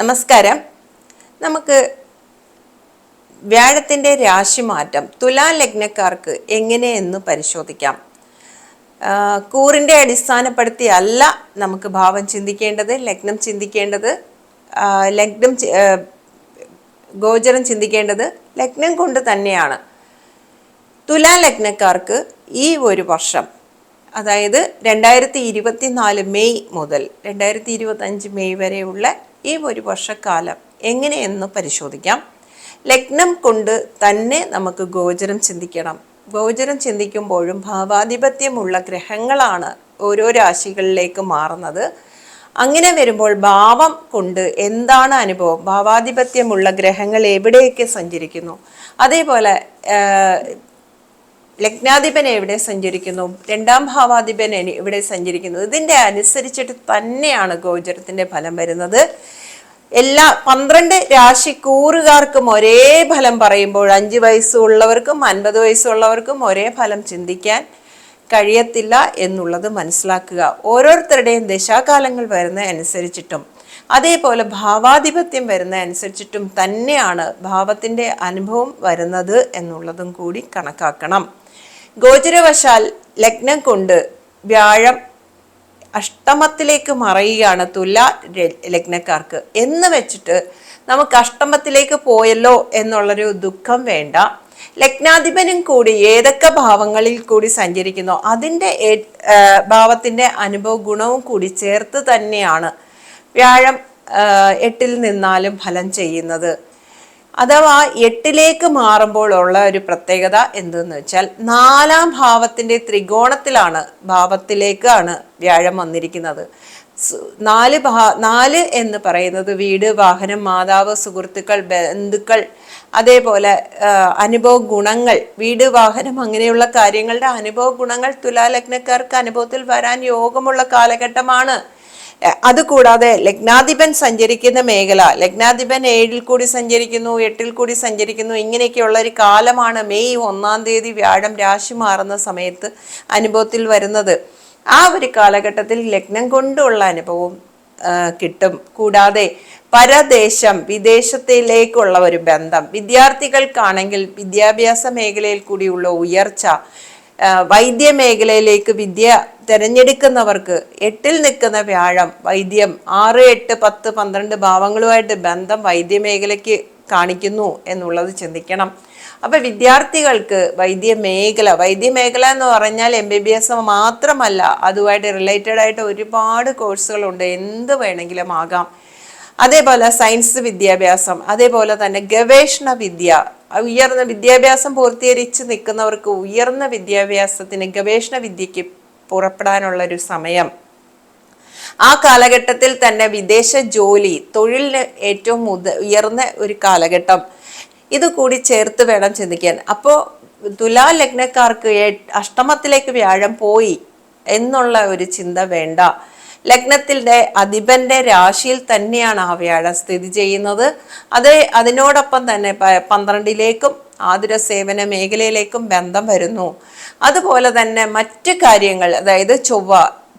നമസ്കാരം. നമുക്ക് വ്യാഴത്തിന്റെ രാശിമാറ്റം തുലാ ലഗ്നക്കാർക്ക് എങ്ങനെയെന്ന് പരിശോധിക്കാം. കൂറിന്റെ അടിസ്ഥാനപ്പെടുത്തി അല്ല നമുക്ക് ഭാവം ചിന്തിക്കേണ്ടത് ലഗ്നം ചിന്തിക്കേണ്ടത് ലഗ്നം ഗോചരം ചിന്തിക്കേണ്ടത് ലഗ്നം കൊണ്ട് തന്നെയാണ്. തുലാ ലഗ്നക്കാർക്ക് ഈ ഒരു വർഷം അതായത് രണ്ടായിരത്തി ഇരുപത്തിനാല് മെയ് മുതൽ രണ്ടായിരത്തി ഇരുപത്തഞ്ച് മെയ് വരെയുള്ള ഈ ഒരു വർഷക്കാലം എങ്ങനെയെന്ന് പരിശോധിക്കാം. ലഗ്നം കൊണ്ട് തന്നെ നമുക്ക് ഗോചരം ചിന്തിക്കണം. ഗോചരം ചിന്തിക്കുമ്പോഴും ഭാവാധിപത്യമുള്ള ഗ്രഹങ്ങളാണ് ഓരോ രാശികളിലേക്ക് മാറുന്നത്. അങ്ങനെ വരുമ്പോൾ ഭാവം കൊണ്ട് എന്താണ് അനുഭവം? ഭാവാധിപത്യമുള്ള ഗ്രഹങ്ങൾ എവിടെയൊക്കെ സഞ്ചരിക്കുന്നു? അതേപോലെ ലഗ്നാധിപൻ എവിടെ സഞ്ചരിക്കുന്നു? രണ്ടാം ഭാവാധിപൻ എവിടെ സഞ്ചരിക്കുന്നു? ഇതിന്റെ അനുസരിച്ചിട്ട് തന്നെയാണ് ഗോചരത്തിന്റെ ഫലം വരുന്നത്. എല്ലാ പന്ത്രണ്ട് രാശിക്കൂറുകാർക്കും ഒരേ ഫലം പറയുമ്പോൾ അഞ്ച് വയസ്സുള്ളവർക്കും അൻപത് വയസ്സുള്ളവർക്കും ഒരേ ഫലം ചിന്തിക്കാൻ കഴിയത്തില്ല എന്നുള്ളത് മനസ്സിലാക്കുക. ഓരോരുത്തരുടെയും ദശാകാലങ്ങൾ വരുന്ന അനുസരിച്ചിട്ടും അതേപോലെ ഭാവാധിപത്യം വരുന്ന അനുസരിച്ചിട്ടും തന്നെയാണ് ഭാവത്തിന്റെ അനുഭവം വരുന്നത് എന്നുള്ളതും കൂടി കണക്കാക്കണം. ഗോചരവശാൽ ലഗ്നം കൊണ്ട് വ്യാഴം അഷ്ടമത്തിലേക്ക് മറയുകയാണ് തുല ലഗ്നക്കാർക്ക്. എന്ന് വെച്ചിട്ട് നമുക്ക് അഷ്ടമത്തിലേക്ക് പോയല്ലോ എന്നുള്ളൊരു ദുഃഖം വേണ്ട. ലഗ്നാധിപനും കൂടി ഏതൊക്കെ ഭാവങ്ങളിൽ കൂടി സഞ്ചരിക്കുന്നു? അതിന്റെ ഭാവത്തിന്റെ അനുഭവ ഗുണവും കൂടി ചേർത്ത് തന്നെയാണ് വ്യാഴം എട്ടിൽ നിന്നാലും ഫലം ചെയ്യുന്നത്. അഥവാ എട്ടിലേക്ക് മാറുമ്പോൾ ഉള്ള ഒരു പ്രത്യേകത എന്തെന്ന് വെച്ചാൽ നാലാം ഭാവത്തിന്റെ ത്രികോണത്തിലാണ് ഭാവത്തിലേക്കാണ് വ്യാഴം വന്നിരിക്കുന്നത്. നാല് ഭാ നാല് എന്ന് പറയുന്നത് വീട് വാഹനം മാതാവ് സുഹൃത്തുക്കൾ ബന്ധുക്കൾ അതേപോലെ അനുഭവ ഗുണങ്ങൾ വീട് വാഹനം അങ്ങനെയുള്ള കാര്യങ്ങളുടെ അനുഭവ ഗുണങ്ങൾ തുലാലഗ്നക്കാർക്ക് അനുഭവത്തിൽ വരാൻ യോഗമുള്ള കാലഘട്ടമാണ്. അതുകൂടാതെ ലഗ്നാധിപൻ സഞ്ചരിക്കുന്ന മേഖല ലഗ്നാധിപൻ ഏഴിൽ കൂടി സഞ്ചരിക്കുന്നു എട്ടിൽ കൂടി സഞ്ചരിക്കുന്നു ഇങ്ങനെയൊക്കെയുള്ള ഒരു കാലമാണ് മെയ് ഒന്നാം തീയതി വ്യാഴം രാശി മാറുന്ന സമയത്ത് അനുഭവത്തിൽ വരുന്നത്. ആ ഒരു കാലഘട്ടത്തിൽ ലഗ്നം കൊണ്ടുള്ള അനുഭവം കിട്ടും. കൂടാതെ പരദേശം വിദേശത്തിലേക്കുള്ള ഒരു ബന്ധം വിദ്യാർത്ഥികൾക്കാണെങ്കിൽ വിദ്യാഭ്യാസ മേഖലയിൽ കൂടിയുള്ള ഉയർച്ച വൈദ്യ മേഖലയിലേക്ക് വിദ്യ തിരഞ്ഞെടുക്കുന്നവർക്ക് എട്ടിൽ നിൽക്കുന്ന വ്യാഴം വൈദ്യം ആറ് എട്ട് പത്ത് പന്ത്രണ്ട് ഭാവങ്ങളുമായിട്ട് ബന്ധം വൈദ്യ മേഖലയ്ക്ക് കാണിക്കുന്നു എന്നുള്ളത് ചിന്തിക്കണം. അപ്പൊ വിദ്യാർത്ഥികൾക്ക് വൈദ്യ മേഖല വൈദ്യ മേഖല എന്ന് പറഞ്ഞാൽ എം ബി ബി എസ് മാത്രമല്ല അതുമായിട്ട് റിലേറ്റഡ് ആയിട്ട് ഒരുപാട് കോഴ്സുകളുണ്ട് എന്ത് വേണമെങ്കിലും ആകാം. അതേപോലെ സയൻസ് വിദ്യാഭ്യാസം അതേപോലെ തന്നെ ഗവേഷണ വിദ്യ. ഉയർന്ന വിദ്യാഭ്യാസം പൂർത്തീകരിച്ച് നിൽക്കുന്നവർക്ക് ഉയർന്ന വിദ്യാഭ്യാസത്തിന് ഗവേഷണ വിദ്യയ്ക്ക് പുറപ്പെടാനുള്ള ഒരു സമയം. ആ കാലഘട്ടത്തിൽ തന്നെ വിദേശ ജോലി തൊഴിലിന് ഏറ്റവും മുത ഉയർന്ന ഒരു കാലഘട്ടം. ഇത് കൂടി ചേർത്ത് വേണം ചിന്തിക്കാൻ. അപ്പോൾ തുലാ ലഗ്നക്കാർക്ക് അഷ്ടമത്തിലേക്ക് വ്യാഴം പോയി എന്നുള്ള ഒരു ചിന്ത വേണ്ട. ലഗ്നത്തിന്റെ അധിപന്റെ രാശിയിൽ തന്നെയാണ് ആ വ്യാഴം സ്ഥിതി ചെയ്യുന്നത്. അത് അതിനോടൊപ്പം തന്നെ പന്ത്രണ്ടിലേക്കും ആതുര സേവന മേഖലയിലേക്കും ബന്ധം വരുന്നു. അതുപോലെ തന്നെ മറ്റ് കാര്യങ്ങൾ അതായത് ചൊവ്വ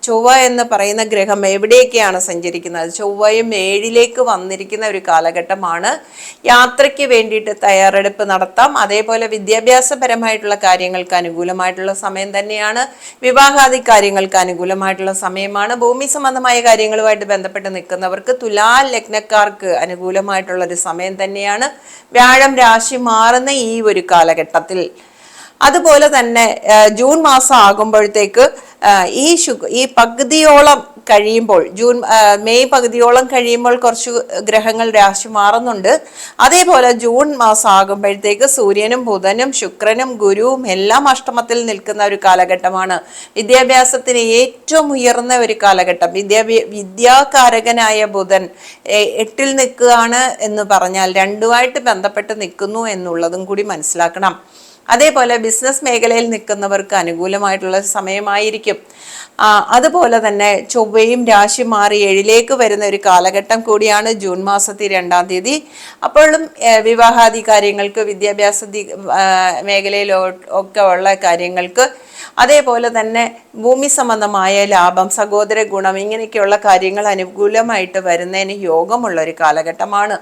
ചൊവ്വ എന്ന് പറയുന്ന ഗ്രഹം എവിടെയൊക്കെയാണ് സഞ്ചരിക്കുന്നത്? ചൊവ്വയും ഏഴിലേക്ക് വന്നിരിക്കുന്ന ഒരു കാലഘട്ടമാണ്. യാത്രയ്ക്ക് വേണ്ടിയിട്ട് തയ്യാറെടുപ്പ് നടത്താം. അതേപോലെ വിദ്യാഭ്യാസപരമായിട്ടുള്ള കാര്യങ്ങൾക്ക് അനുകൂലമായിട്ടുള്ള സമയം തന്നെയാണ്. വിവാഹാദി കാര്യങ്ങൾക്ക് അനുകൂലമായിട്ടുള്ള സമയമാണ്. ഭൂമി സംബന്ധമായ കാര്യങ്ങളുമായിട്ട് ബന്ധപ്പെട്ട് നിൽക്കുന്നവർക്ക് തുലാ ലഗ്നക്കാർക്ക് അനുകൂലമായിട്ടുള്ള ഒരു സമയം തന്നെയാണ്. വ്യാഴം രാശി മാറുന്ന ഈ ഒരു കാലഘട്ടത്തിൽ. അതുപോലെ തന്നെ ജൂൺ മാസം ആകുമ്പോഴത്തേക്ക് ഈ ശു ഈ പകുതിയോളം കഴിയുമ്പോൾ ജൂൺ മെയ് പകുതിയോളം കഴിയുമ്പോൾ കുറച്ച് ഗ്രഹങ്ങൾ രാശി മാറുന്നുണ്ട്. അതേപോലെ ജൂൺ മാസം ആകുമ്പോഴത്തേക്ക് സൂര്യനും ബുധനും ശുക്രനും ഗുരുവും എല്ലാം അഷ്ടമത്തിൽ നിൽക്കുന്ന ഒരു കാലഘട്ടമാണ്. വിദ്യാഭ്യാസത്തിന് ഏറ്റവും ഉയർന്ന ഒരു കാലഘട്ടം. വിദ്യാഭ്യാ വിദ്യാകാരകനായ ബുധൻ എട്ടിൽ നിൽക്കുകയാണ് എന്ന് പറഞ്ഞാൽ രണ്ടുമായിട്ട് ബന്ധപ്പെട്ട് നിൽക്കുന്നു എന്നുള്ളതും കൂടി മനസ്സിലാക്കണം. അതേപോലെ ബിസിനസ് മേഖലയിൽ നിൽക്കുന്നവർക്ക് അനുകൂലമായിട്ടുള്ള സമയമായിരിക്കും. അതുപോലെ തന്നെ ചൊവ്വയും രാശി മാറി ഏഴിലേക്ക് വരുന്ന ഒരു കാലഘട്ടം കൂടിയാണ് ജൂൺ മാസത്തിൽ രണ്ടാം തീയതി. അപ്പോഴും വിവാഹാദി കാര്യങ്ങൾക്ക് വിദ്യാഭ്യാസ മേഖലയിലോ ഒക്കെ ഉള്ള കാര്യങ്ങൾക്ക് അതേപോലെ തന്നെ ഭൂമി സംബന്ധമായ ലാഭം സഹോദര ഗുണം ഇങ്ങനെയൊക്കെയുള്ള കാര്യങ്ങൾ അനുകൂലമായിട്ട് വരുന്നതിന് യോഗമുള്ള ഒരു കാലഘട്ടമാണ്.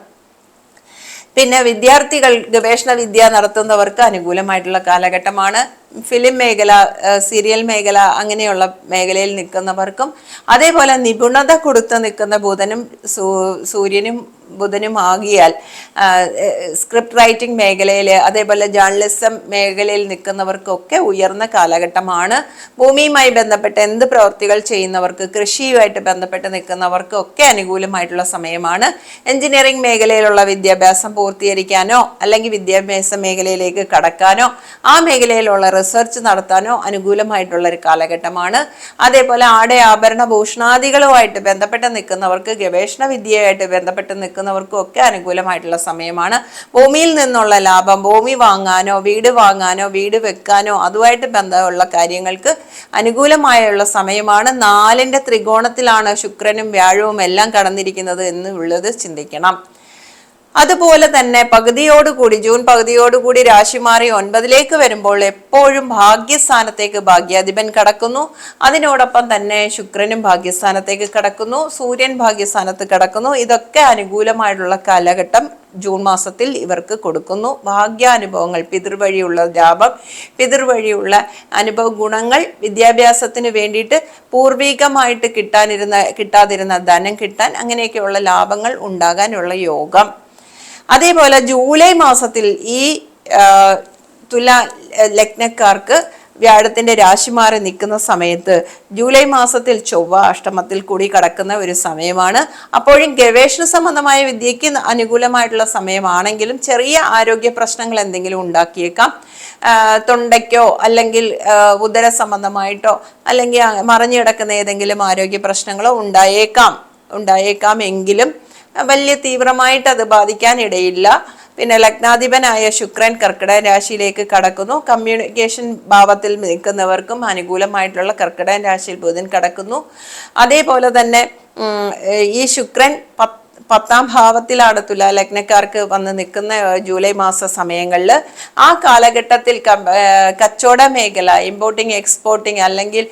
പിന്നെ വിദ്യാർത്ഥികൾ ഗവേഷണ വിദ്യ നടത്തുന്നവർക്ക് അനുകൂലമായിട്ടുള്ള കാലഘട്ടമാണ് ഫിലിം മേഖല സീരിയൽ മേഖല അങ്ങനെയുള്ള മേഖലയിൽ നിൽക്കുന്നവർക്കും അതേപോലെ നിപുണത കൊടുത്ത് നിൽക്കുന്ന ബുധനും സൂര്യനും ബുധനും ആകിയാൽ സ്ക്രിപ്റ്റ് റൈറ്റിംഗ് മേഖലയിൽ അതേപോലെ ജേർണലിസം മേഖലയിൽ നിൽക്കുന്നവർക്കൊക്കെ ഉയർന്ന കാലഘട്ടമാണ്. ഭൂമിയുമായി ബന്ധപ്പെട്ട് എന്ത് പ്രവൃത്തികൾ ചെയ്യുന്നവർക്ക് കൃഷിയുമായിട്ട് ബന്ധപ്പെട്ട് നിൽക്കുന്നവർക്കൊക്കെ അനുകൂലമായിട്ടുള്ള സമയമാണ്. എഞ്ചിനീയറിംഗ് മേഖലയിലുള്ള വിദ്യാഭ്യാസം പൂർത്തീകരിക്കാനോ അല്ലെങ്കിൽ വിദ്യാഭ്യാസ മേഖലയിലേക്ക് കടക്കാനോ ആ മേഖലയിലുള്ള റിസർച്ച് നടത്താനോ അനുകൂലമായിട്ടുള്ള ഒരു കാലഘട്ടമാണ്. അതേപോലെ ആടെ ആഭരണ ഭൂഷണാദികളുമായിട്ട് ബന്ധപ്പെട്ട് നിൽക്കുന്നവർക്ക് ഗവേഷണ വിദ്യയായിട്ട് ബന്ധപ്പെട്ട് നിൽക്കുന്നവർക്കും ഒക്കെ അനുകൂലമായിട്ടുള്ള സമയമാണ്. ഭൂമിയിൽ നിന്നുള്ള ലാഭം ഭൂമി വാങ്ങാനോ വീട് വാങ്ങാനോ വീട് വെക്കാനോ അതുമായിട്ട് ബന്ധമുള്ള കാര്യങ്ങൾക്ക് അനുകൂലമായുള്ള സമയമാണ്. നാലിന്റെ ത്രികോണത്തിലാണ് ശുക്രനും വ്യാഴവും എല്ലാം കടന്നിരിക്കുന്നത് എന്നുള്ളത് ചിന്തിക്കണം. അതുപോലെ തന്നെ പകുതിയോടുകൂടി ജൂൺ പകുതിയോടുകൂടി രാശി മാറി ഒൻപതിലേക്ക് വരുമ്പോൾ എപ്പോഴും ഭാഗ്യസ്ഥാനത്തേക്ക് ഭാഗ്യാധിപൻ കടക്കുന്നു. അതിനോടൊപ്പം തന്നെ ശുക്രനും ഭാഗ്യസ്ഥാനത്തേക്ക് കടക്കുന്നു സൂര്യൻ ഭാഗ്യസ്ഥാനത്ത് കടക്കുന്നു. ഇതൊക്കെ അനുകൂലമായിട്ടുള്ള കാലഘട്ടം ജൂൺ മാസത്തിൽ ഇവർക്ക് കൊടുക്കുന്നു. ഭാഗ്യാനുഭവങ്ങൾ പിതൃവഴിയുള്ള ലാഭം പിതൃവഴിയുള്ള അനുഭവ ഗുണങ്ങൾ വിദ്യാഭ്യാസത്തിന് വേണ്ടിയിട്ട് പൂർവികമായിട്ട് കിട്ടാനിരുന്ന കിട്ടാതിരുന്ന ധനം കിട്ടാൻ അങ്ങനെയൊക്കെയുള്ള ലാഭങ്ങൾ ഉണ്ടാകാനുള്ള യോഗം. അതേപോലെ ജൂലൈ മാസത്തിൽ ഈ തുല ലഗ്നക്കാർക്ക് വ്യാഴത്തിന്റെ രാശി മാറി നിൽക്കുന്ന സമയത്ത് ജൂലൈ മാസത്തിൽ ചൊവ്വ അഷ്ടമത്തിൽ കൂടി കടക്കുന്ന ഒരു സമയമാണ്. അപ്പോഴും ഗവേഷണ സംബന്ധമായ വിദ്യയ്ക്ക് അനുകൂലമായിട്ടുള്ള സമയമാണെങ്കിലും ചെറിയ ആരോഗ്യ പ്രശ്നങ്ങൾ എന്തെങ്കിലും ഉണ്ടാക്കിയേക്കാം. തൊണ്ടയ്ക്കോ അല്ലെങ്കിൽ ഉദര സംബന്ധമായിട്ടോ അല്ലെങ്കിൽ മറഞ്ഞു കിടക്കുന്ന ഏതെങ്കിലും ആരോഗ്യ പ്രശ്നങ്ങളോ ഉണ്ടായേക്കാം. ഉണ്ടായേക്കാം എങ്കിലും വലിയ തീവ്രമായിട്ട് അത് ബാധിക്കാൻ ഇടയില്ല പിന്നെ ലഗ്നാധിപനായ ശുക്രൻ കർക്കിടക രാശിയിലേക്ക് കടക്കുന്നു. കമ്മ്യൂണിക്കേഷൻ ഭാവത്തിൽ നിൽക്കുന്നവർക്കും അനുകൂലമായിട്ടുള്ള കർക്കിടക രാശിയിൽ ബുധൻ കടക്കുന്നു. അതേപോലെ തന്നെ ഈ ശുക്രൻ പത്ത് പത്താം ഭാവത്തിലാണ് തുലാലഗ്നക്കാർക്ക് വന്ന് നിൽക്കുന്ന ജൂലൈ മാസ സമയങ്ങളിൽ. ആ കാലഘട്ടത്തിൽ കച്ചവട മേഖല ഇമ്പോർട്ടിങ് എക്സ്പോർട്ടിങ് അല്ലെങ്കിൽ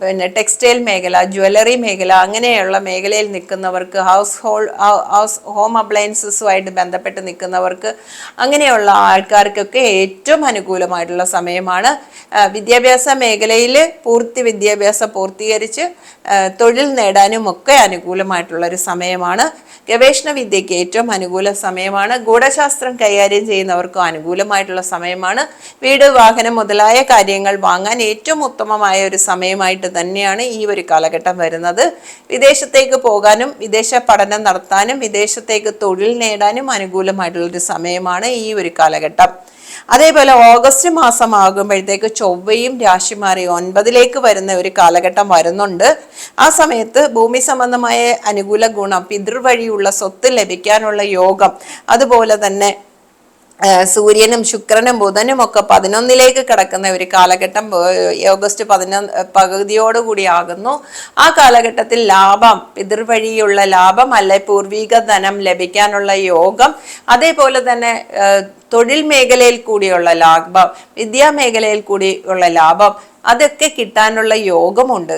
പിന്നെ ടെക്സ്റ്റൈൽ മേഖല ജ്വല്ലറി മേഖല അങ്ങനെയുള്ള മേഖലയിൽ നിൽക്കുന്നവർക്ക് ഹൗസ് ഹോൾ ഹൗസ് ഹോം അപ്ലയൻസസുമായിട്ട് ബന്ധപ്പെട്ട് നിൽക്കുന്നവർക്ക് അങ്ങനെയുള്ള ആൾക്കാർക്കൊക്കെ ഏറ്റവും അനുകൂലമായിട്ടുള്ള സമയമാണ്. വിദ്യാഭ്യാസ മേഖലയിൽ പൂർത്തി വിദ്യാഭ്യാസം പൂർത്തീകരിച്ച് തൊഴിൽ നേടാനും ഒക്കെ അനുകൂലമായിട്ടുള്ള ഒരു സമയമാണ്. ഗവേഷണ വിദ്യയ്ക്ക് ഏറ്റവും അനുകൂല സമയമാണ്. ഗൂഢശാസ്ത്രം കൈകാര്യം ചെയ്യുന്നവർക്കും അനുകൂലമായിട്ടുള്ള സമയമാണ്. വീട് വാഹനം മുതലായ കാര്യങ്ങൾ വാങ്ങാൻ ഏറ്റവും ഉത്തമമായ ഒരു സമയമായിട്ട് തന്നെയാണ് ഈ ഒരു കാലഘട്ടം വരുന്നത്. വിദേശത്തേക്ക് പോകാനും വിദേശ പഠനം നടത്താനും വിദേശത്തേക്ക് തൊഴിൽ നേടാനും അനുകൂലമായിട്ടുള്ള ഒരു സമയമാണ് ഈ ഒരു കാലഘട്ടം. അതേപോലെ ഓഗസ്റ്റ് മാസം ആകുമ്പോഴത്തേക്ക് ചൊവ്വയും രാശി മാറി ഒൻപതിലേക്ക് വരുന്ന ഒരു കാലഘട്ടം വരുന്നുണ്ട്. ആ സമയത്ത് ഭൂമി സംബന്ധമായ അനുകൂല ഗുണം പിതൃവഴിയുള്ള സ്വത്ത് ലഭിക്കാനുള്ള യോഗം അതുപോലെ തന്നെ സൂര്യനും ശുക്രനും ബുധനും ഒക്കെ പതിനൊന്നിലേക്ക് കിടക്കുന്ന ഒരു കാലഘട്ടം ഓഗസ്റ്റ് പതിനൊന്ന് പകുതിയോടുകൂടി ആകുന്നു ആ കാലഘട്ടത്തിൽ ലാഭം പിതൃവഴിയുള്ള ലാഭം അല്ലെ പൂർവിക ധനം ലഭിക്കാനുള്ള യോഗം അതേപോലെ തന്നെ തൊഴിൽ മേഖലയിൽ കൂടിയുള്ള ലാഭം വിദ്യാമേഖലയിൽ കൂടിയുള്ള ലാഭം അതൊക്കെ കിട്ടാനുള്ള യോഗമുണ്ട്.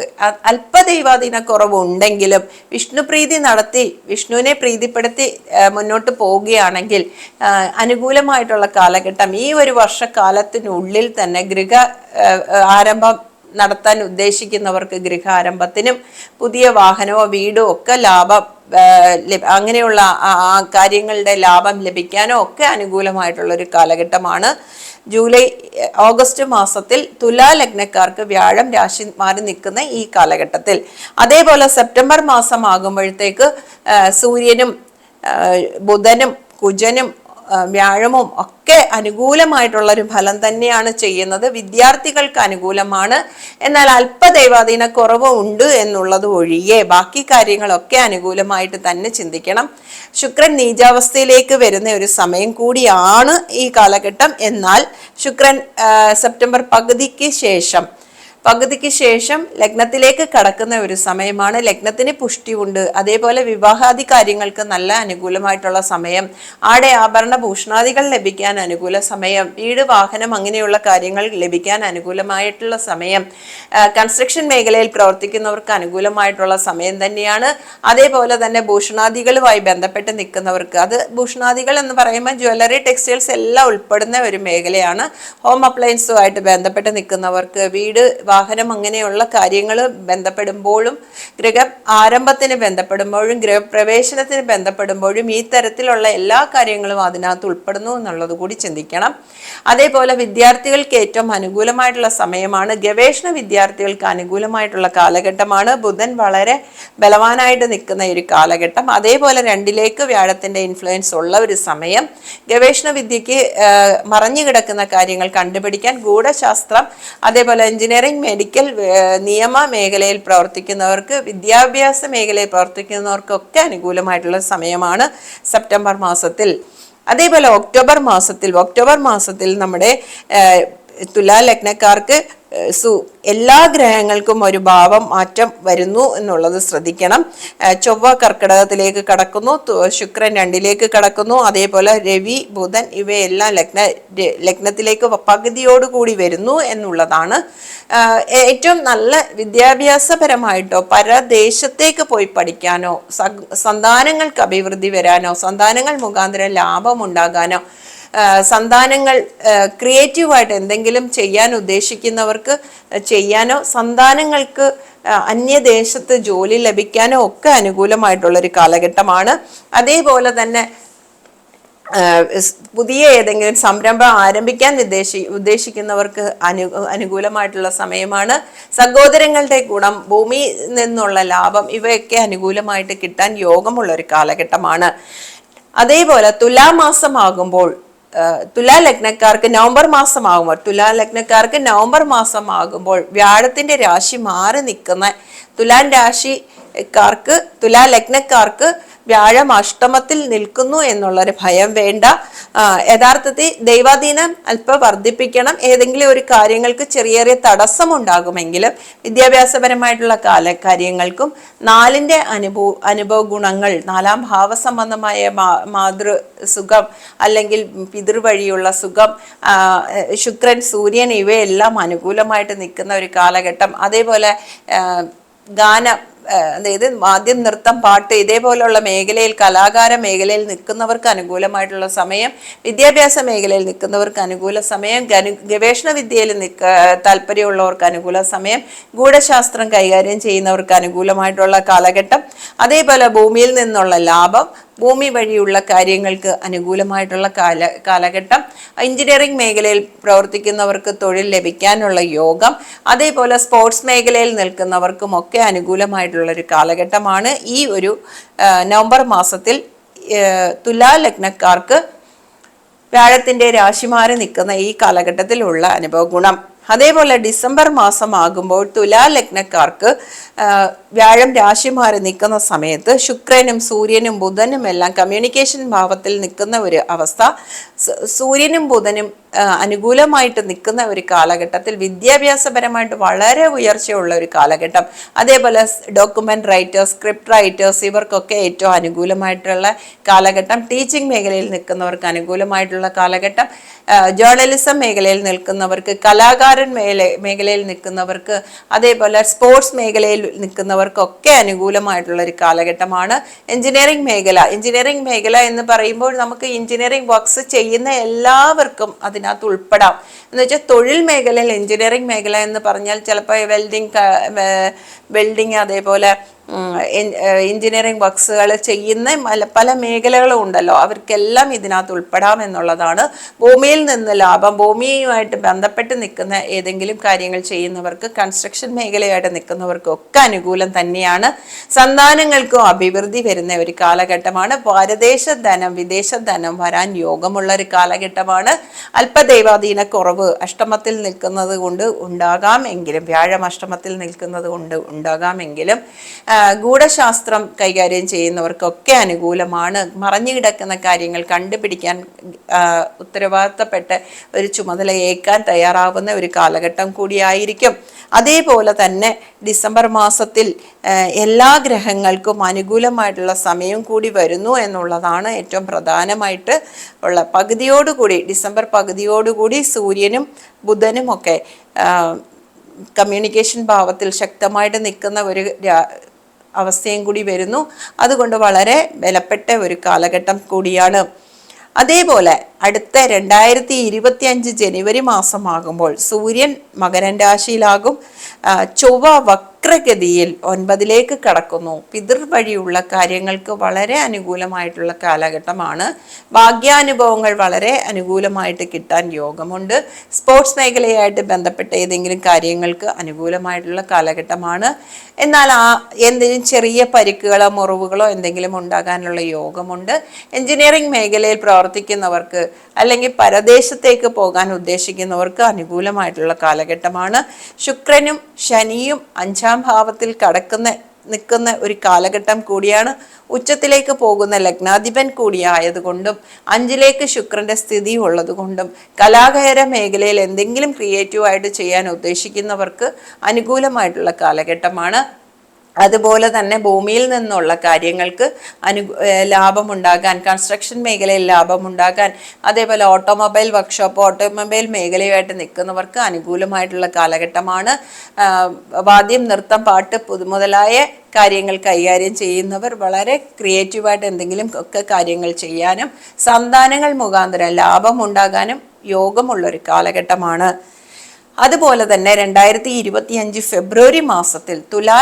അല്പദൈവാധീന കുറവുണ്ടെങ്കിലും വിഷ്ണുപ്രീതി നടത്തി വിഷ്ണുവിനെ പ്രീതിപ്പെടുത്തി മുന്നോട്ട് പോവുകയാണെങ്കിൽ അനുകൂലമായിട്ടുള്ള കാലഘട്ടം ഈ ഒരു വർഷക്കാലത്തിനുള്ളിൽ തന്നെ ഗൃഹ ആരംഭം നടത്താൻ ഉദ്ദേശിക്കുന്നവർക്ക് ഗൃഹാരംഭത്തിനും പുതിയ വാഹനമോ വീടോ ഒക്കെ ലാഭം അങ്ങനെയുള്ള കാര്യങ്ങളുടെ ലാഭം ലഭിക്കാനോ ഒക്കെ അനുകൂലമായിട്ടുള്ള ഒരു കാലഘട്ടമാണ് ജൂലൈ ഓഗസ്റ്റ് മാസത്തിൽ തുലാ ലഗ്നക്കാർക്ക് വ്യാഴം രാശി മാറി നിൽക്കുന്ന ഈ കാലഘട്ടത്തിൽ. അതേപോലെ സെപ്റ്റംബർ മാസം ആകുമ്പോഴത്തേക്ക് സൂര്യനും ബുധനും കുജനും വ്യാഴമും ഒക്കെ അനുകൂലമായിട്ടുള്ള ഒരു ഫലം തന്നെയാണ് ചെയ്യുന്നത്. വിദ്യാർത്ഥികൾക്ക് അനുകൂലമാണ്. എന്നാൽ അല്പദൈവാധീന കുറവ് ഉണ്ട് എന്നുള്ളത് ഒഴികെ ബാക്കി കാര്യങ്ങളൊക്കെ അനുകൂലമായിട്ട് തന്നെ ചിന്തിക്കണം. ശുക്രൻ നീചാവസ്ഥയിലേക്ക് വരുന്ന ഒരു സമയം കൂടിയാണ് ഈ കാലഘട്ടം. എന്നാൽ ശുക്രൻ സെപ്റ്റംബർ പകുതിക്ക് ശേഷം പകുതിക്ക് ശേഷം ലഗ്നത്തിലേക്ക് കടക്കുന്ന ഒരു സമയമാണ്. ലഗ്നത്തിന് പുഷ്ടിയുണ്ട്. അതേപോലെ വിവാഹാദി കാര്യങ്ങൾക്ക് നല്ല അനുകൂലമായിട്ടുള്ള സമയം. ആടെ ആഭരണ ഭൂഷണാദികൾ ലഭിക്കാൻ അനുകൂല സമയം. വീട് വാഹനം അങ്ങനെയുള്ള കാര്യങ്ങൾ ലഭിക്കാൻ അനുകൂലമായിട്ടുള്ള സമയം. കൺസ്ട്രക്ഷൻ മേഖലയിൽ പ്രവർത്തിക്കുന്നവർക്ക് അനുകൂലമായിട്ടുള്ള സമയം തന്നെയാണ്. അതേപോലെ തന്നെ ഭൂഷണാദികളുമായി ബന്ധപ്പെട്ട് നിൽക്കുന്നവർക്ക്. അത് ഭൂഷണാദികൾ എന്ന് പറയുമ്പോൾ ജ്വല്ലറി ടെക്സ്റ്റൈൽസ് എല്ലാം ഉൾപ്പെടുന്ന ഒരു മേഖലയാണ്. ഹോം അപ്ലയൻസുമായിട്ട് ബന്ധപ്പെട്ട് നിൽക്കുന്നവർക്ക്. വീട് വാഹനം അങ്ങനെയുള്ള കാര്യങ്ങൾ ബന്ധപ്പെടുമ്പോഴും ഗൃഹ ആരംഭത്തിന് ബന്ധപ്പെടുമ്പോഴും ഗൃഹപ്രവേശനത്തിന് ബന്ധപ്പെടുമ്പോഴും ഈ തരത്തിലുള്ള എല്ലാ കാര്യങ്ങളും അതിനകത്ത് ഉൾപ്പെടുന്നു എന്നുള്ളത് കൂടി ചിന്തിക്കണം. അതേപോലെ വിദ്യാർത്ഥികൾക്ക് ഏറ്റവും അനുകൂലമായിട്ടുള്ള സമയമാണ്. ഗവേഷണ വിദ്യാർത്ഥികൾക്ക് അനുകൂലമായിട്ടുള്ള കാലഘട്ടമാണ്. ബുധൻ വളരെ ബലവാനായിട്ട് നിൽക്കുന്ന ഒരു കാലഘട്ടം. അതേപോലെ രണ്ടിലേക്ക് വ്യാഴത്തിന്റെ ഇൻഫ്ലുവൻസ് ഉള്ള ഒരു സമയം. ഗവേഷണ വിദ്യക്ക് മറഞ്ഞു കിടക്കുന്ന കാര്യങ്ങൾ കണ്ടുപിടിക്കാൻ ഗൂഢശാസ്ത്രം അതേപോലെ എഞ്ചിനീയറിംഗ് മെഡിക്കൽ നിയമ മേഖലയിൽ പ്രവർത്തിക്കുന്നവർക്ക് വിദ്യാഭ്യാസ മേഖലയിൽ പ്രവർത്തിക്കുന്നവർക്കൊക്കെ അനുകൂലമായിട്ടുള്ള സമയമാണ് സെപ്റ്റംബർ മാസത്തിൽ. അതേപോലെ ഒക്ടോബർ മാസത്തിൽ ഒക്ടോബർ മാസത്തിൽ നമ്മുടെ തുലാ ലഗ്നക്കാർക്ക് സു എല്ലാ ഗ്രഹങ്ങൾക്കും ഒരു ഭാവം മാറ്റം വരുന്നു എന്നുള്ളത് ശ്രദ്ധിക്കണം. ചൊവ്വ കർക്കിടകത്തിലേക്ക് കടക്കുന്നു ശുക്രൻ രണ്ടിലേക്ക് കടക്കുന്നു അതേപോലെ രവി ബുധൻ ഇവയെല്ലാം ലഗ്ന ലഗ്നത്തിലേക്ക് പകുതിയോടുകൂടി വരുന്നു എന്നുള്ളതാണ്. ഏറ്റവും നല്ല വിദ്യാഭ്യാസപരമായിട്ടോ പരദേശത്തേക്ക് പോയി പഠിക്കാനോ സന്താനങ്ങൾക്ക് അഭിവൃദ്ധി വരാനോ സന്താനങ്ങൾ മുഖാന്തരം ലാഭം ഉണ്ടാകാനോ ആ, സന്താനങ്ങൾ ക്രിയേറ്റീവായിട്ട് എന്തെങ്കിലും ചെയ്യാൻ ഉദ്ദേശിക്കുന്നവർക്ക് ചെയ്യാനോ സന്താനങ്ങൾക്ക് അന്യദേശത്ത് ജോലി ലഭിക്കാനോ ഒക്കെ അനുകൂലമായിട്ടുള്ള ഒരു കാലഘട്ടമാണ്. അതേപോലെ തന്നെ പുതിയ ഏതെങ്കിലും സംരംഭം ആരംഭിക്കാൻ ഉദ്ദേശി ഉദ്ദേശിക്കുന്നവർക്ക് അനു അനുകൂലമായിട്ടുള്ള സമയമാണ്. സഹോദരങ്ങളുടെ ഗുണം ഭൂമി നിന്നുള്ള ലാഭം ഇവയൊക്കെ അനുകൂലമായിട്ട് കിട്ടാൻ യോഗമുള്ള ഒരു കാലഘട്ടമാണ്. അതേപോലെ തുലാമാസമാകുമ്പോൾ തുലാ ലഗ്നക്കാർക്ക് നവംബർ മാസമാകുമ്പോൾ തുലാ ലഗ്നക്കാർക്ക് നവംബർ മാസമാകുമ്പോൾ വ്യാഴത്തിന്റെ രാശി മാറി നിൽക്കുന്ന തുലാൻ രാശിക്കാർക്ക് തുലാ ലഗ്നക്കാർക്ക് വ്യാഴം അഷ്ടമത്തിൽ നിൽക്കുന്നു എന്നുള്ളൊരു ഭയം വേണ്ട. യഥാർത്ഥത്തിൽ ദൈവാധീനം അല്പം വർദ്ധിപ്പിക്കണം. ഏതെങ്കിലും ഒരു കാര്യങ്ങൾക്ക് ചെറിയ ചെറിയ തടസ്സം ഉണ്ടാകുമെങ്കിലും വിദ്യാഭ്യാസപരമായിട്ടുള്ള കാല കാര്യങ്ങൾക്കും നാലിന്റെ അനുഭവ അനുഭവ ഗുണങ്ങൾ നാലാം ഭാവസംബന്ധമായ സംബന്ധമായ മാതൃ സുഖം അല്ലെങ്കിൽ പിതൃവഴിയുള്ള സുഖം ശുക്രൻ സൂര്യൻ ഇവയെല്ലാം അനുകൂലമായിട്ട് നിൽക്കുന്ന ഒരു കാലഘട്ടം. അതേപോലെ ഗാനം അതായത് വാദ്യം നൃത്തം പാട്ട് ഇതേപോലെയുള്ള മേഖലയിൽ കലാകാര മേഖലയിൽ നിൽക്കുന്നവർക്ക് അനുകൂലമായിട്ടുള്ള സമയം വിദ്യാഭ്യാസ മേഖലയിൽ നിൽക്കുന്നവർക്ക് അനുകൂല സമയം ഗവേഷണ വിദ്യയിൽ നിൽക്ക താല്പര്യമുള്ളവർക്ക് അനുകൂല സമയം ഗൂഢശാസ്ത്രം കൈകാര്യം ചെയ്യുന്നവർക്ക് അനുകൂലമായിട്ടുള്ള കാലഘട്ടം അതേപോലെ ഭൂമിയിൽ നിന്നുള്ള ലാഭം ഭൂമി വഴിയുള്ള കാര്യങ്ങൾക്ക് അനുകൂലമായിട്ടുള്ള കാല കാലഘട്ടം. എഞ്ചിനീയറിംഗ് മേഖലയിൽ പ്രവർത്തിക്കുന്നവർക്ക് തൊഴിൽ ലഭിക്കാനുള്ള യോഗം. അതേപോലെ സ്പോർട്സ് മേഖലയിൽ നിൽക്കുന്നവർക്കും ഒക്കെ അനുകൂലമായിട്ടുള്ള ഒരു കാലഘട്ടമാണ് ഈ ഒരു നവംബർ മാസത്തിൽ. തുലാ ലഗ്നക്കാർക്ക് വ്യാഴത്തിന്റെ രാശി നിൽക്കുന്ന ഈ കാലഘട്ടത്തിലുള്ള അനുഭവ ഗുണം അതേപോലെ ഡിസംബർ മാസമാകുമ്പോൾ തുലാ ലഗ്നക്കാർക്ക് ആ, വ്യാഴം രാശി മാറി നിൽക്കുന്ന സമയത്ത് ശുക്രനും സൂര്യനും ബുധനും എല്ലാം കമ്മ്യൂണിക്കേഷൻ ഭാവത്തിൽ നിൽക്കുന്ന ഒരു അവസ്ഥ. സൂര്യനും ബുധനും അനുകൂലമായിട്ട് നിൽക്കുന്ന ഒരു കാലഘട്ടത്തിൽ വിദ്യാഭ്യാസപരമായിട്ട് വളരെ ഉയർച്ചയുള്ള ഒരു കാലഘട്ടം. അതേപോലെ ഡോക്യുമെന്റ് റൈറ്റേഴ്സ് സ്ക്രിപ്റ്റ് റൈറ്റേഴ്സ് ഇവർക്കൊക്കെ ഏറ്റവും അനുകൂലമായിട്ടുള്ള കാലഘട്ടം. ടീച്ചിങ് മേഖലയിൽ നിൽക്കുന്നവർക്ക് അനുകൂലമായിട്ടുള്ള കാലഘട്ടം. ജേർണലിസം മേഖലയിൽ നിൽക്കുന്നവർക്ക് കലാകാരൻ മേഖല മേഖലയിൽ നിൽക്കുന്നവർക്ക് അതേപോലെ സ്പോർട്സ് മേഖലയിൽ നിൽക്കുന്നവർക്കൊക്കെ അനുകൂലമായിട്ടുള്ള ഒരു കാലഘട്ടമാണ് എഞ്ചിനീയറിംഗ് മേഖല. എഞ്ചിനീയറിംഗ് മേഖല എന്ന് പറയുമ്പോൾ നമുക്ക് എഞ്ചിനീയറിംഗ് വർക്ക്സ് ചെയ്യുന്ന എല്ലാവർക്കും അതിനകത്ത് ഉൾപ്പെടാം. എന്ന് വെച്ചാൽ തൊഴിൽ മേഖലയിൽ എഞ്ചിനീയറിംഗ് മേഖല എന്ന് പറഞ്ഞാൽ ചിലപ്പോൾ വെൽഡിങ് വെൽഡിങ് അതേപോലെ എഞ്ചിനീയറിംഗ് വർക്ക്സുകൾ ചെയ്യുന്ന പല മേഖലകളും ഉണ്ടല്ലോ. അവർക്കെല്ലാം ഇതിനകത്ത് ഉൾപ്പെടാം എന്നുള്ളതാണ്. ഭൂമിയിൽ നിന്ന് ലാഭം ഭൂമിയുമായിട്ട് ബന്ധപ്പെട്ട് നിൽക്കുന്ന ഏതെങ്കിലും കാര്യങ്ങൾ ചെയ്യുന്നവർക്ക് കൺസ്ട്രക്ഷൻ മേഖലയായിട്ട് നിൽക്കുന്നവർക്കൊക്കെ അനുകൂലം തന്നെയാണ്. സന്താനങ്ങൾക്കും അഭിവൃദ്ധി വരുന്ന ഒരു കാലഘട്ടമാണ്. പരദേശ ധനം വിദേശ ധനം വരാൻ യോഗമുള്ള ഒരു കാലഘട്ടമാണ്. അല്പദൈവാധീന കുറവ് അഷ്ടമത്തിൽ നിൽക്കുന്നത് കൊണ്ട് ഉണ്ടാകാം എങ്കിലും വ്യാഴം അഷ്ടമത്തിൽ നിൽക്കുന്നത് കൊണ്ട് ഉണ്ടാകാമെങ്കിലും ഗൂഢശാസ്ത്രം കൈകാര്യം ചെയ്യുന്നവർക്കൊക്കെ അനുകൂലമാണ്. മറഞ്ഞു കിടക്കുന്ന കാര്യങ്ങൾ കണ്ടുപിടിക്കാൻ ഉത്തരവാദിത്തപ്പെട്ട് ഒരു ചുമതല ഏൽക്കാൻ തയ്യാറാവുന്ന ഒരു കാലഘട്ടം കൂടിയായിരിക്കും. അതേപോലെ തന്നെ ഡിസംബർ മാസത്തിൽ എല്ലാ ഗ്രഹങ്ങൾക്കും അനുകൂലമായിട്ടുള്ള സമയം കൂടി വരുന്നു എന്നുള്ളതാണ് ഏറ്റവും പ്രധാനമായിട്ട് ഉള്ള പകുതിയോടുകൂടി ഡിസംബർ പകുതിയോടുകൂടി സൂര്യനും ബുധനും ഒക്കെ കമ്മ്യൂണിക്കേഷൻ ഭാവത്തിൽ ശക്തമായിട്ട് നിൽക്കുന്ന ഒരു അവസ്ഥയും കൂടി വരുന്നു. അതുകൊണ്ട് വളരെ ബലപ്പെട്ട ഒരു കാലഘട്ടം കൂടിയാണ്. അതേപോലെ അടുത്ത രണ്ടായിരത്തി ഇരുപത്തി അഞ്ച് ജനുവരി മാസമാകുമ്പോൾ സൂര്യൻ മകരൻ രാശിയിലാകും. ചൊവ്വ വക്രഗതിയിൽ ഒൻപതിലേക്ക് കടക്കുന്നു. പിതൃ വഴിയുള്ള കാര്യങ്ങൾക്ക് വളരെ അനുകൂലമായിട്ടുള്ള കാലഘട്ടമാണ്. ഭാഗ്യാനുഭവങ്ങൾ വളരെ അനുകൂലമായിട്ട് കിട്ടാൻ യോഗമുണ്ട്. സ്പോർട്സ് മേഖലയായിട്ട് ബന്ധപ്പെട്ട ഏതെങ്കിലും കാര്യങ്ങൾക്ക് അനുകൂലമായിട്ടുള്ള കാലഘട്ടമാണ്. എന്നാൽ ആ എന്തെങ്കിലും ചെറിയ പരിക്കുകളോ മുറിവുകളോ എന്തെങ്കിലും ഉണ്ടാകാനുള്ള യോഗമുണ്ട്. എഞ്ചിനീയറിംഗ് മേഖലയിൽ പ്രവർത്തിക്കുന്നവർക്ക് അല്ലെങ്കിൽ പരദേശത്തേക്ക് പോകാൻ ഉദ്ദേശിക്കുന്നവർക്ക് അനുകൂലമായിട്ടുള്ള കാലഘട്ടമാണ്. ശുക്രനും ശനിയും അഞ്ചാം ഭാവത്തിൽ കടക്കുന്ന നിൽക്കുന്ന ഒരു കാലഘട്ടം കൂടിയാണ്. ഉച്ചത്തിലേക്ക് പോകുന്ന ലഗ്നാധിപൻ കൂടിയായതുകൊണ്ടും അഞ്ചിലേക്ക് ശുക്രന്റെ സ്ഥിതി ഉള്ളതുകൊണ്ടും കലാകാര മേഖലയിൽ എന്തെങ്കിലും ക്രിയേറ്റീവായിട്ട് ചെയ്യാൻ ഉദ്ദേശിക്കുന്നവർക്ക് അനുകൂലമായിട്ടുള്ള കാലഘട്ടമാണ്. അതുപോലെ തന്നെ ഭൂമിയിൽ നിന്നുള്ള കാര്യങ്ങൾക്ക് അനു ലാഭമുണ്ടാകാൻ കൺസ്ട്രക്ഷൻ മേഖലയിൽ ലാഭമുണ്ടാകാൻ അതേപോലെ ഓട്ടോമൊബൈൽ വർക്ക്ഷോപ്പ് ഓട്ടോമൊബൈൽ മേഖലയുമായിട്ട് നിൽക്കുന്നവർക്ക് അനുകൂലമായിട്ടുള്ള കാലഘട്ടമാണ്. വാദ്യം നൃത്തം പാട്ട് പുതുമുതലായ കാര്യങ്ങൾ കൈകാര്യം ചെയ്യുന്നവർ വളരെ ക്രിയേറ്റീവായിട്ട് എന്തെങ്കിലും ഒക്കെ കാര്യങ്ങൾ ചെയ്യാനും സന്താനങ്ങൾ മുഖാന്തരം ലാഭമുണ്ടാകാനും യോഗമുള്ളൊരു കാലഘട്ടമാണ്. അതുപോലെ തന്നെ രണ്ടായിരത്തി ഇരുപത്തിയഞ്ച് ഫെബ്രുവരി മാസത്തിൽ തുലാ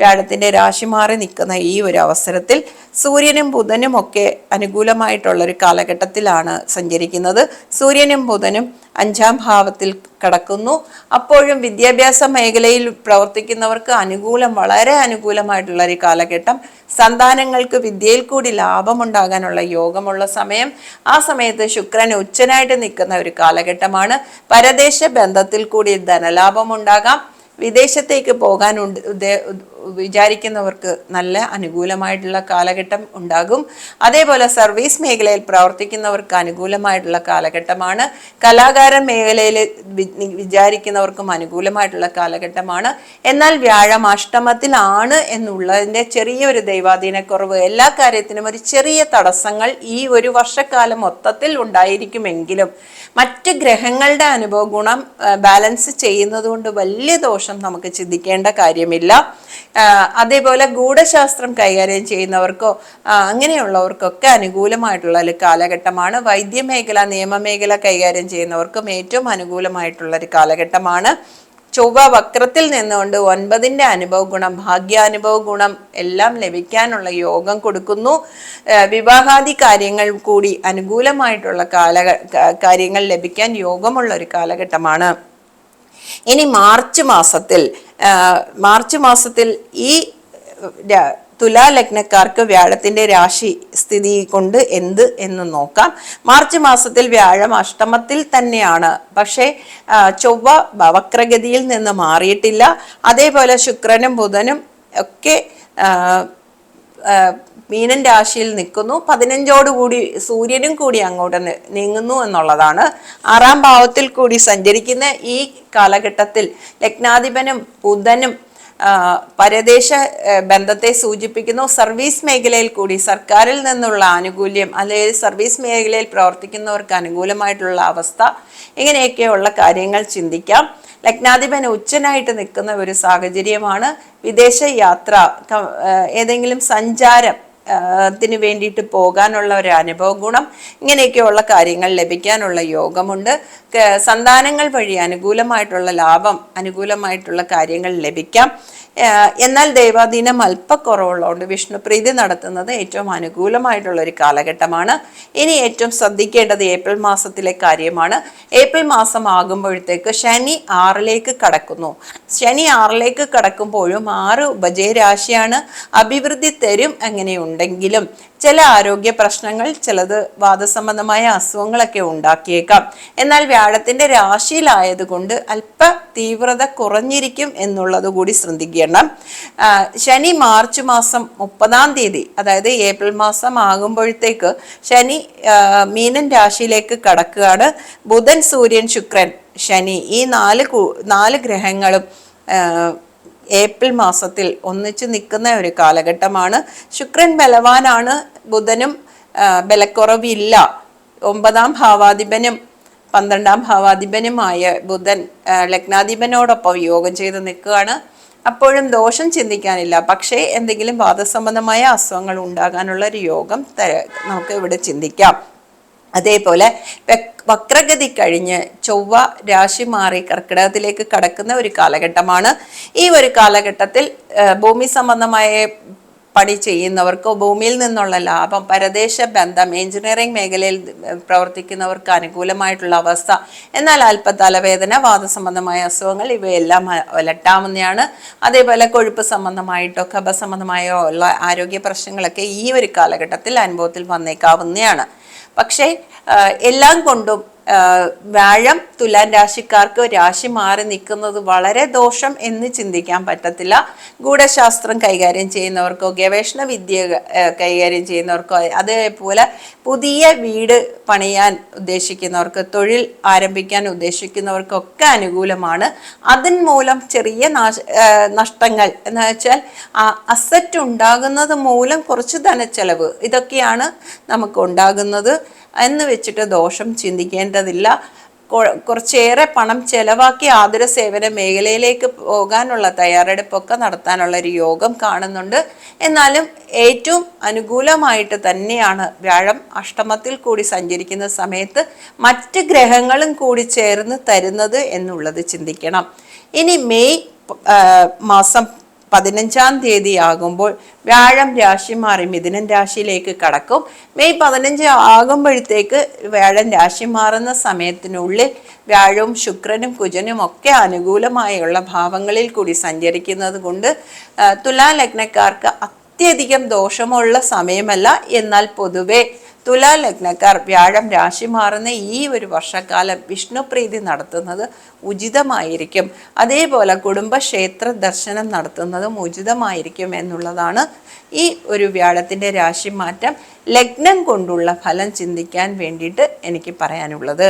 വ്യാഴത്തിന്റെ രാശി മാറി നിൽക്കുന്ന ഈ ഒരു അവസരത്തിൽ സൂര്യനും ബുധനും ഒക്കെ അനുകൂലമായിട്ടുള്ള ഒരു കാലഘട്ടത്തിലാണ് സഞ്ചരിക്കുന്നത്. സൂര്യനും ബുധനും അഞ്ചാം ഭാവത്തിൽ കടക്കുന്നു. അപ്പോഴും വിദ്യാഭ്യാസ മേഖലയിൽ പ്രവർത്തിക്കുന്നവർക്ക് അനുകൂലം വളരെ അനുകൂലമായിട്ടുള്ള ഒരു കാലഘട്ടം. സന്താനങ്ങൾക്ക് വിദ്യയിൽ കൂടി ലാഭമുണ്ടാകാനുള്ള യോഗമുള്ള സമയം. ആ സമയത്ത് ശുക്രൻ ഉച്ചനായിട്ട് നിൽക്കുന്ന ഒരു കാലഘട്ടമാണ്. പരദേശ ബന്ധത്തിൽ കൂടി ധനലാഭം ഉണ്ടാകാം വിദേശത്തേക്ക് പോകാൻ വിചാരിക്കുന്നവർക്ക് നല്ല അനുകൂലമായിട്ടുള്ള കാലഘട്ടം ഉണ്ടാകും. അതേപോലെ സർവീസ് മേഖലയിൽ പ്രവർത്തിക്കുന്നവർക്ക് അനുകൂലമായിട്ടുള്ള കാലഘട്ടമാണ്. കലാകാര മേഖലയിൽ വിചാരിക്കുന്നവർക്കും അനുകൂലമായിട്ടുള്ള കാലഘട്ടമാണ്. എന്നാൽ വ്യാഴം അഷ്ടമത്തിലാണ് എന്നുള്ളതിന്റെ ചെറിയൊരു ദൈവാധീനക്കുറവ്. എല്ലാ കാര്യത്തിനും ഒരു ചെറിയ തടസ്സങ്ങൾ ഈ ഒരു വർഷക്കാലം മൊത്തത്തിൽ ഉണ്ടായിരിക്കുമെങ്കിലും മറ്റ് ഗ്രഹങ്ങളുടെ അനുഭവ ഗുണം ബാലൻസ് ചെയ്യുന്നതുകൊണ്ട് വലിയ ദോഷം നമുക്ക് ചിന്തിക്കേണ്ട കാര്യമില്ല. അതേപോലെ ഗൂഢശാസ്ത്രം കൈകാര്യം ചെയ്യുന്നവർക്കോ അങ്ങനെയുള്ളവർക്കൊക്കെ അനുകൂലമായിട്ടുള്ള ഒരു കാലഘട്ടമാണ്. വൈദ്യമേഖല നിയമമേഖല കൈകാര്യം ചെയ്യുന്നവർക്കും ഏറ്റവും അനുകൂലമായിട്ടുള്ള ഒരു കാലഘട്ടമാണ്. ചൊവ്വ വക്രത്തിൽ നിന്നുകൊണ്ട് ഒൻപതിന്റെ അനുഭവ ഗുണം ഭാഗ്യാനുഭവ ഗുണം എല്ലാം ലഭിക്കാനുള്ള യോഗം കൊടുക്കുന്നു. വിവാഹാദി കാര്യങ്ങൾ കൂടി അനുകൂലമായിട്ടുള്ള കാല കാര്യങ്ങൾ ലഭിക്കാൻ യോഗമുള്ള ഒരു കാലഘട്ടമാണ്. ഇനി മാർച്ച് മാസത്തിൽ മാർച്ച് മാസത്തിൽ ഈ തുലാലഗ്നക്കാർക്ക് വ്യാഴത്തിന്റെ രാശി സ്ഥിതി കൊണ്ട് എന്ത് എന്ന് നോക്കാം. മാർച്ച് മാസത്തിൽ വ്യാഴം അഷ്ടമത്തിൽ തന്നെയാണ്. പക്ഷേ ചൊവ്വ വക്രഗതിയിൽ നിന്ന് മാറിയിട്ടില്ല. അതേപോലെ ശുക്രനും ബുധനും ഒക്കെ മീനൻ രാശിയിൽ നിൽക്കുന്നു. പതിനഞ്ചോടുകൂടി സൂര്യനും കൂടി അങ്ങോട്ട് നീങ്ങുന്നു എന്നുള്ളതാണ്. ആറാം ഭാവത്തിൽ കൂടി സഞ്ചരിക്കുന്ന ഈ കാലഘട്ടത്തിൽ ലഗ്നാധിപനും ബുധനും പരദേശ ബന്ധത്തെ സൂചിപ്പിക്കുന്നു. സർവീസ് മേഖലയിൽ കൂടി സർക്കാരിൽ നിന്നുള്ള ആനുകൂല്യം അല്ലെങ്കിൽ സർവീസ് മേഖലയിൽ പ്രവർത്തിക്കുന്നവർക്ക് അനുകൂലമായിട്ടുള്ള അവസ്ഥ. ഇങ്ങനെയൊക്കെയുള്ള കാര്യങ്ങൾ ചിന്തിക്കാം. ലഗ്നാധിപൻ ഉച്ചനായിട്ട് നിൽക്കുന്ന ഒരു സാഹചര്യമാണ് വിദേശ യാത്ര ഏതെങ്കിലും സഞ്ചാരം ത്തിന് വേണ്ടിയിട്ട് പോകാനുള്ള ഒരു അനുഭവ ഗുണം ഇങ്ങനെയൊക്കെയുള്ള കാര്യങ്ങൾ ലഭിക്കാനുള്ള യോഗമുണ്ട്. സന്താനങ്ങൾ വഴി അനുകൂലമായിട്ടുള്ള ലാഭം അനുകൂലമായിട്ടുള്ള കാര്യങ്ങൾ ലഭിക്കാം. എന്നാൽ ദൈവാധീനം അല്പക്കുറവുള്ളതുകൊണ്ട് വിഷ്ണുപ്രീതി നടത്തുന്നത് ഏറ്റവും അനുകൂലമായിട്ടുള്ള ഒരു കാലഘട്ടമാണ്. ഇനി ഏറ്റവും ശ്രദ്ധിക്കേണ്ടത് ഏപ്രിൽ മാസത്തിലെ കാര്യമാണ്. ഏപ്രിൽ മാസം ആകുമ്പോഴത്തേക്ക് ശനി ആറിലേക്ക് കടക്കുന്നു. ശനി ആറിലേക്ക് കടക്കുമ്പോഴും ആറ് ഉപജയരാശിയാണ്. അഭിവൃദ്ധി തരും അങ്ങനെയുണ്ടെങ്കിലും ചില ആരോഗ്യ പ്രശ്നങ്ങൾ ചിലത് വാദസംബന്ധമായ അസുഖങ്ങളൊക്കെ ഉണ്ടാക്കിയേക്കാം. എന്നാൽ വ്യാഴത്തിന്റെ രാശിയിലായതുകൊണ്ട് അല്പ തീവ്രത കുറഞ്ഞിരിക്കും എന്നുള്ളത് കൂടി ശ്രദ്ധിക്കണം. ശനി മാർച്ച് മാസം മുപ്പതാം തീയതി അതായത് ഏപ്രിൽ മാസം ആകുമ്പോഴത്തേക്ക് ശനി മീനൻ രാശിയിലേക്ക് കടക്കുകയാണ്. ബുധൻ സൂര്യൻ ശുക്രൻ ശനി ഈ നാല് നാല് ഗ്രഹങ്ങളും ഏപ്രിൽ മാസത്തിൽ ഒന്നിച്ചു നിൽക്കുന്ന ഒരു കാലഘട്ടമാണ്. ശുക്രൻ ബലവാനാണ് ബുധനും ബലക്കുറവില്ല. ഒമ്പതാം ഭാവാധിപനും പന്ത്രണ്ടാം ഭാവാധിപനുമായ ബുധൻ ലഗ്നാധിപനോടൊപ്പം യോഗം ചെയ്ത് നിൽക്കുകയാണ്. അപ്പോഴും ദോഷം ചിന്തിക്കാനില്ല. പക്ഷേ എന്തെങ്കിലും വാദസംബന്ധമായ അസുഖങ്ങൾ ഉണ്ടാകാനുള്ള ഒരു യോഗം നമുക്ക് ഇവിടെ ചിന്തിക്കാം. അതേപോലെ വക്രഗതി കഴിഞ്ഞ് ചൊവ്വ രാശി മാറി കർക്കിടകത്തിലേക്ക് കടക്കുന്ന ഒരു കാലഘട്ടമാണ്. ഈ ഒരു കാലഘട്ടത്തിൽ ഭൂമി സംബന്ധമായ പണി ചെയ്യുന്നവർക്കോ ഭൂമിയിൽ നിന്നുള്ള ലാഭം പരദേശ ബന്ധം എഞ്ചിനീയറിംഗ് മേഖലയിൽ പ്രവർത്തിക്കുന്നവർക്ക് അനുകൂലമായിട്ടുള്ള അവസ്ഥ എന്നാൽ അല്പ തലവേദന വാദസംബന്ധമായ അസുഖങ്ങൾ ഇവയെല്ലാം അ- അതേപോലെ കൊഴുപ്പ് സംബന്ധമായിട്ടോ കഫ സംബന്ധമായോ ഉള്ള ആരോഗ്യ പ്രശ്നങ്ങളൊക്കെ ഈ ഒരു കാലഘട്ടത്തിൽ അനുഭവത്തിൽ വന്നേക്കാവുന്നതാണ് പക്ഷേ എല്ലാം കൊണ്ടും വ്യാഴം തുലാൻ രാശിക്കാർക്ക് രാശി മാറി നിൽക്കുന്നത് വളരെ ദോഷം എന്ന് ചിന്തിക്കാൻ പറ്റത്തില്ല. ഗൂഢശാസ്ത്രം കൈകാര്യം ചെയ്യുന്നവർക്കോ ഗവേഷണ വിദ്യ കൈകാര്യം ചെയ്യുന്നവർക്കോ അതേപോലെ പുതിയ വീട് പണിയാൻ ഉദ്ദേശിക്കുന്നവർക്ക് തൊഴിൽ ആരംഭിക്കാൻ ഉദ്ദേശിക്കുന്നവർക്കൊക്കെ അനുകൂലമാണ്. അതിൻ മൂലം ചെറിയ നഷ്ടങ്ങൾ. എന്ന് വെച്ചാൽ അസറ്റ് ഉണ്ടാകുന്നത് മൂലം കുറച്ച് ധനച്ചെലവ് ഇതൊക്കെയാണ് നമുക്ക് ഉണ്ടാകുന്നത്. എന്ന് വെച്ചിട്ട് ദോഷം ചിന്തിക്കേണ്ടതില്ല. കുറച്ചേറെ പണം ചെലവാക്കി ആതുര സേവന മേഖലയിലേക്ക് പോകാനുള്ള തയ്യാറെടുപ്പൊക്കെ നടത്താനുള്ള ഒരു യോഗം കാണുന്നുണ്ട്. എന്നാലും ഏറ്റവും അനുകൂലമായിട്ട് തന്നെയാണ് വ്യാഴം അഷ്ടമത്തിൽ കൂടി സഞ്ചരിക്കുന്ന സമയത്ത് മറ്റ് ഗ്രഹങ്ങളും കൂടി ചേർന്ന് തരുന്നത് എന്നുള്ളത് ചിന്തിക്കണം. ഇനി മെയ് മാസം പതിനഞ്ചാം തീയതി ആകുമ്പോൾ വ്യാഴം രാശി മാറി മിഥുനൻ രാശിയിലേക്ക് കടക്കും. മെയ് പതിനഞ്ച് ആകുമ്പോഴത്തേക്ക് വ്യാഴം രാശി മാറുന്ന സമയത്തിനുള്ളിൽ വ്യാഴവും ശുക്രനും കുജനും ഒക്കെ അനുകൂലമായുള്ള ഭാവങ്ങളിൽ കൂടി സഞ്ചരിക്കുന്നത് കൊണ്ട് തുലാലഗ്നക്കാർക്ക് തുലാ അത്യധികം ദോഷമുള്ള സമയമല്ല. എന്നാൽ പൊതുവെ തുലാ ലഗ്നക്കാർ വ്യാഴം രാശി മാറുന്ന ഈ ഒരു വർഷക്കാലം വിഷ്ണുപ്രീതി നടത്തുന്നത് ഉചിതമായിരിക്കും. അതേപോലെ കുടുംബക്ഷേത്ര ദർശനം നടത്തുന്നതും ഉചിതമായിരിക്കും എന്നുള്ളതാണ് ഈ ഒരു വ്യാഴത്തിന്റെ രാശിമാറ്റം ലഗ്നം കൊണ്ടുള്ള ഫലം ചിന്തിക്കാൻ വേണ്ടിയിട്ട് എനിക്ക് പറയാനുള്ളത്.